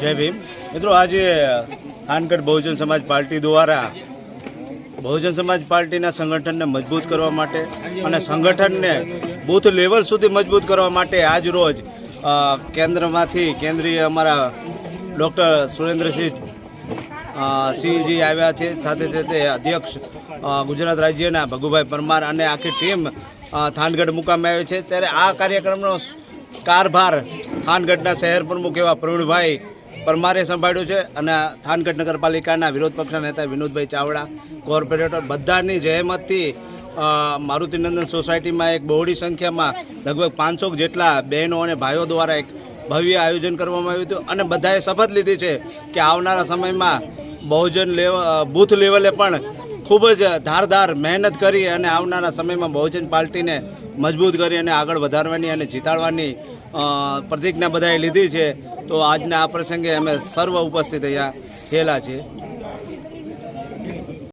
જય ભીમ. મિત્રો, આજે થાનગઢ બહુજન સમાજ પાર્ટી દ્વારા બહુજન સમાજ પાર્ટીના સંગઠનને મજબૂત કરવા માટે અને સંગઠનને બૂથ લેવલ સુધી મજબૂત કરવા માટે આજ રોજ કેન્દ્રમાંથી કેન્દ્રીય અમારા ડૉક્ટર સુરેન્દ્રસિંહ સિંહજી આવ્યા છે. સાથે સાથે અધ્યક્ષ ગુજરાત રાજ્યના ભગુભાઈ પરમાર અને આખી ટીમ થાનગઢ મુકામે આવી છે. ત્યારે આ કાર્યક્રમનો કારભાર થાનગઢના શહેર પ્રમુખ એવા પ્રવીણભાઈ પરમારે સંભાળ્યું છે અને થાનગઢ નગરપાલિકાના વિરોધ પક્ષના નેતા વિનોદભાઈ ચાવડા, કોર્પોરેટર બધાની જહેમતથી મારુતિનંદન સોસાયટીમાં એક બહોળી સંખ્યામાં લગભગ પાંચસો જેટલા બહેનો અને ભાઈઓ દ્વારા એક ભવ્ય આયોજન કરવામાં આવ્યું હતું અને બધાએ શપથ લીધી છે કે આવનારા સમયમાં બહુજન લેવ બૂથ લેવલે પણ ખૂબ જ ધારદાર મહેનત કરી અને આવનારા સમયમાં બહુજન પાર્ટીને મજબૂત કરી અને આગળ વધારવાની અને જીતાડવાની પ્રતિજ્ઞા બધાએ લીધી છે. તો આજના આ પ્રસંગે અમે સર્વ ઉપસ્થિત અહીંયા થયેલા છીએ.